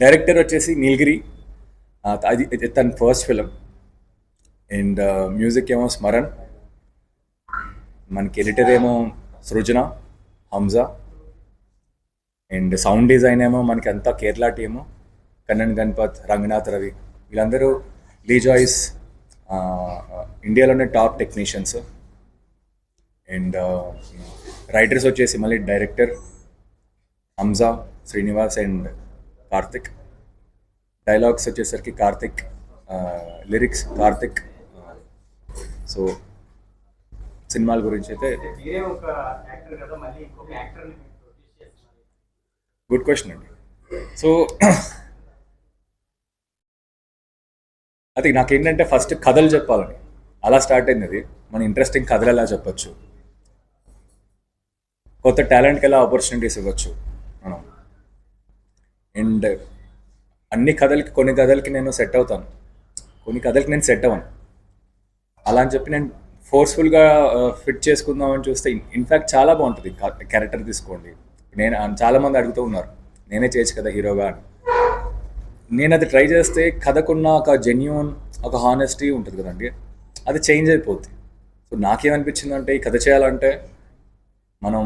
Director వచ్చేసి నీల్గిరి. అది తన ఫస్ట్ ఫిలిం అండ్ మ్యూజిక్ ఏమో స్మరణ్. మనకి ఎడిటర్ ఏమో Srujana Hamza and sound design ఏమో మనకి అంతా కేరళ టీము కన్నన్ గణపత్ రంగనాథ్ రవి. వీళ్ళందరూ లీజాయిస్ ఇండియాలోనే టాప్ టెక్నీషియన్స్ అండ్ రైటర్స్ వచ్చేసి మళ్ళీ director Hamza Srinivas and Karthik. Dialogues వచ్చేసరికి కార్తిక్ లిరిక్స్ కార్తిక్. సో సినిమాల గురించి అయితే గుడ్ క్వశ్చన్ అండి. సో అది నాకేంటంటే ఫస్ట్ కథలు చెప్పాలని. అలా స్టార్ట్ అయింది అది. మన ఇంట్రెస్టింగ్ కథలు ఎలా చెప్పొచ్చు? కొత్త టాలెంట్కి ఎలా ఆపర్చునిటీస్ ఇవ్వచ్చు? మనం. అండ్ అన్ని కథలకి కొన్ని కథలకి నేను సెట్ అవుతాను. కొన్ని కథలకి నేను సెట్ అవ్వను. అలా అని చెప్పి నేను ఫోర్స్ఫుల్గా ఫిట్ చేసుకుందామని చూస్తే ఇన్ఫ్యాక్ట్ చాలా బాగుంటుంది క్యారెక్టర్ తీసుకోండి. నేను చాలామంది అడుగుతూ ఉన్నారు నేనే చేయొచ్చు కదా హీరోగా అని. నేను అది ట్రై చేస్తే కథకున్న ఒక జెన్యున్ ఒక హానెస్టీ ఉంటుంది కదండి. అది చేంజ్ అయిపోద్ది. సో నాకేమనిపించిందంటే ఈ కథ చేయాలంటే మనం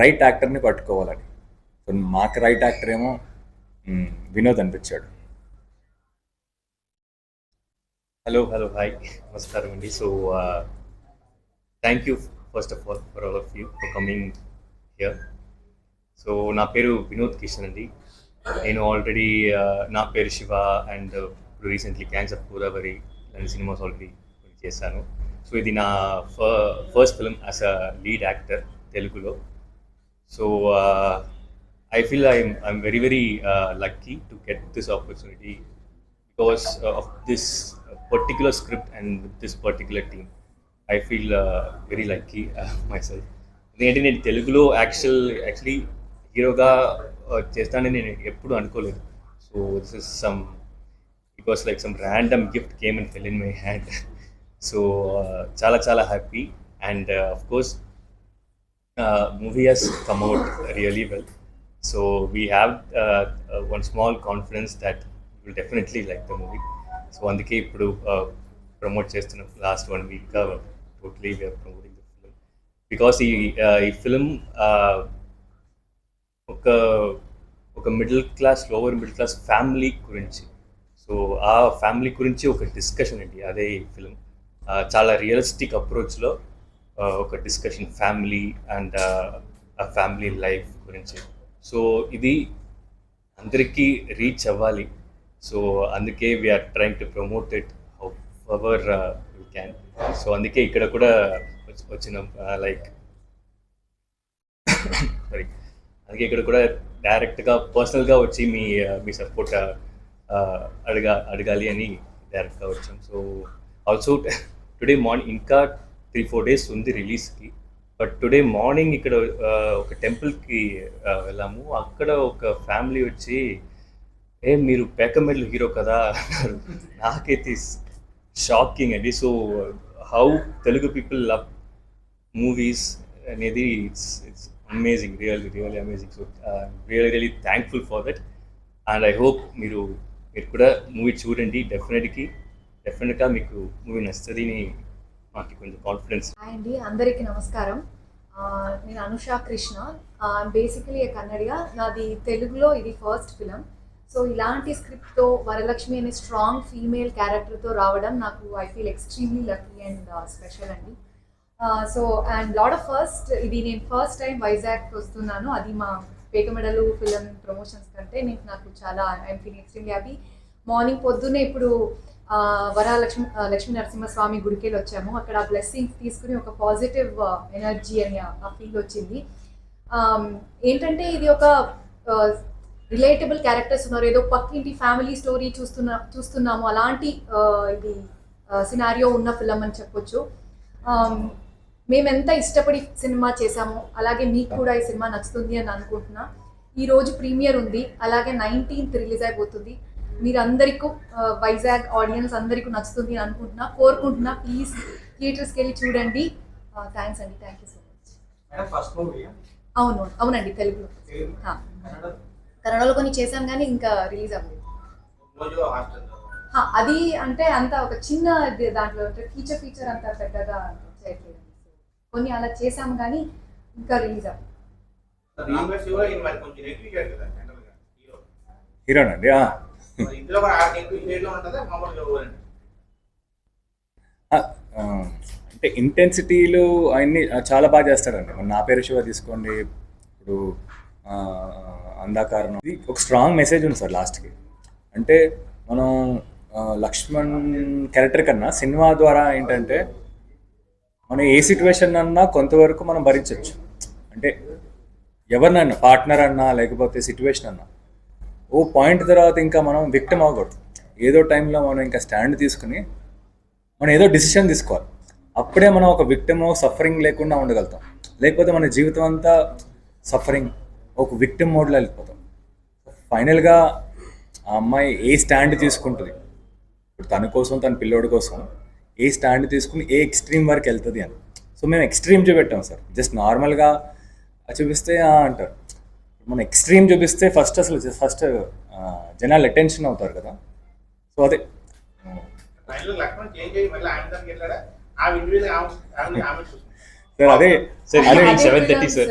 రైట్ యాక్టర్ని పట్టుకోవాలని. సో మాకు రైట్ యాక్టర్ ఏమో వినోద్ అనిపించాడు. హలో హలో హాయ్ నమస్కారం అండి. So thank you first of all for all of you for coming here so నా పేరు వినోద్ కిషన్ అండి. నేను ఆల్రెడీ uh, నా పేరు శివ అండ్ ఇప్పుడు recently of Godavari and cinemas already చేశాను. సో ఇది నా first film as a lead actor తెలుగులో. So uh, I feel I'm I'm very very lucky to get this opportunity because uh, of this uh, particular script and with this particular team. I feel uh, very lucky uh, myself. ఎందుకంటే నేను తెలుగులో actual actually హీరోగా చేస్తానని నేను ఎప్పుడు అనుకోలేదు so this is some it was like some random gift came and fell in my hand so చాలా చాలా happy and of course movie has come out really. So we have uh, uh, one small confidence that you will definitely like the movie. So అందుకే ఇప్పుడు promote చేస్తున్నాం last one week totally we're promoting the film because ఈ uh, ఈ film uh, ఒక ఒక middle class lower middle class family గురించి. So ఆ family గురించి ఒక డిస్కషన్ అండి అదే ఈ ఫిలిం uh, చాలా రియలిస్టిక్ అప్రోచ్లో uh, ఒక డిస్కషన్ ఫ్యామిలీ అండ్ ఆ ఫ్యామిలీ లైఫ్ గురించి. సో ఇది అందరికీ రీచ్ అవ్వాలి. సో అందుకే we're trying to promote it our you can so అందుకే ఇక్కడ కూడా వచ్చిన లైక్ సారీ అందుకే ఇక్కడ కూడా డైరెక్ట్గా పర్సనల్గా వచ్చి మీ uh, మీ సపోర్ట్ uh, uh, అడగా అడగాలి అని డైరెక్ట్గా వచ్చాం. సో ఆల్సో టుడే మార్నింగ్ ఇంకా త్రీ ఫోర్ డేస్ ఉంది రిలీజ్కి బట్ టుడే మార్నింగ్ ఇక్కడ ఒక టెంపుల్కి వెళ్ళాము. అక్కడ ఒక ఫ్యామిలీ వచ్చి ఏ మీరు పేకమెడ్లు హీరో కదా? అన్నారు. నాకైతే షాకింగ్ అండి. So how Telugu people love movies అనేది it's it's amazing real really amazing so really really thankful for that and I hope మీరు మీరు కూడా మూవీ చూడండి. డెఫినెట్కి డెఫినెట్గా మీకు మూవీ నచ్చుతుంది మాకు కొంచెం కాన్ఫిడెన్స్ హాయ్ అండి అందరికీ నమస్కారం. నేను అనుష కృష్ణ. బేసికలీ కన్నడిగా నాది తెలుగులో ఇది ఫస్ట్ ఫిలం సో ఇలాంటి స్క్రిప్ట్తో వరలక్ష్మి అనే స్ట్రాంగ్ ఫీమేల్ క్యారెక్టర్తో రావడం నాకు I feel extremely lucky and special అండి. So and lot of first ఇది నేను ఫస్ట్ టైం వైజాగ్ వస్తున్నాను. అది మా పేకమెడలు ఫిలం ప్రమోషన్స్ కంటే నేను నాకు చాలా I'm feeling extremely happy morning పొద్దున్నే ఇప్పుడు వరలక్ష్మి లక్ష్మీ నరసింహస్వామి గుడికి వెళ్ళి వచ్చాము. అక్కడ ఆ బ్లెస్సింగ్స్ తీసుకుని ఒక పాజిటివ్ ఎనర్జీ అని ఆ- ఫీల్ వచ్చింది. ఏంటంటే ఇది ఒక రిలేటబుల్ క్యారెక్టర్స్ ఉన్నారు. ఏదో పక్కింటి ఫ్యామిలీ స్టోరీ చూస్తున్నా చూస్తున్నాము. అలాంటి ఇది సినారియో ఉన్న ఫిలం అని చెప్పొచ్చు. మేమెంత మేము ఎంత ఇష్టపడి సినిమా చేశామో అలాగే మీకు కూడా ఈ సినిమా నచ్చుతుంది అని అనుకుంటున్నా. ఈ రోజు ప్రీమియర్ ఉంది. అలాగే నైన్టీన్త్ రిలీజ్ అయిపోతుంది. మీరందరికీ వైజాగ్ ఆడియన్స్ అందరికీ నచ్చుతుంది అని అనుకుంటున్నా కోరుకుంటున్నా ప్లీజ్ థియేటర్స్కి వెళ్ళి చూడండి థ్యాంక్స్ అండి thank you so much. Madam first movie అవును అవునండి తెలుగులో. కన్నడలో? కొన్ని చేశాం కానీ ఇంకా రిలీజ్ అవ్వలేదు. అది అంటే అంత ఒక చిన్న దాంట్లో ఫీచర్ ఫీచర్ అంత పెద్దగా చేయట్లేదు. కొన్ని అలా చేసాం కానీ ఇంకా రిలీజ్ అవ్వలేదు. హీరోనండి అంటే ఇంటెన్సిటీలు అవన్నీ చాలా బాగా చేస్తాడండి మన నా పేరు శివ తీసుకోండి. ఇప్పుడు అందాకారణం ఇది ఒక స్ట్రాంగ్ మెసేజ్ ఉంది సార్ లాస్ట్కి అంటే మనం లక్ష్మణ్ క్యారెక్టర్ కన్నా సినిమా ద్వారా ఏంటంటే మనం ఏ సిచ్యువేషన్ అన్నా కొంతవరకు మనం భరించవచ్చు అంటే ఎవరినన్నా పార్ట్నర్ అన్నా లేకపోతే సిచ్యువేషన్ అన్నా ఓ పాయింట్ తర్వాత ఇంకా మనం విక్టమ్ అవ్వకూడదు. ఏదో టైంలో మనం ఇంకా స్టాండ్ తీసుకుని మనం ఏదో డిసిషన్ తీసుకోవాలి. అప్పుడే మనం ఒక విక్టమ్ సఫరింగ్ లేకుండా ఉండగలుగుతాం. లేకపోతే మన జీవితం అంతా సఫరింగ్ ఒక విక్టిమ్ మోడ్లో వెళ్ళిపోతాం. ఫైనల్గా ఆ అమ్మాయి ఏ స్టాండ్ తీసుకుంటుంది? ఇప్పుడు తన కోసం తన పిల్లోడి కోసం ఏ స్టాండ్ తీసుకుని ఏ ఎక్స్ట్రీమ్ వరకు వెళ్తుంది అని. సో మేము ఎక్స్ట్రీమ్ చూపెట్టాం సార్. జస్ట్ నార్మల్గా చూపిస్తే అంటారు. మనం ఎక్స్ట్రీమ్ చూపిస్తే ఫస్ట్ అసలు ఫస్ట్ జనాలు అటెన్షన్ అవుతారు కదా. సో అదే. సార్ అదే. సార్ అదే ఈవినింగ్ సెవెన్ థర్టీ సార్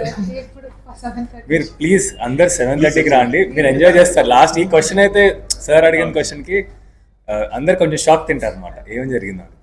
మీరు ప్లీజ్ అందరు సెవెన్ థర్టీకి రండి. మీరు ఎంజాయ్ చేస్తారు. లాస్ట్ ఈ క్వశ్చన్ అయితే సార్ అడిగిన క్వశ్చన్కి అందరు కొంచెం షాక్ తింటారు అనమాట ఏం జరిగిందని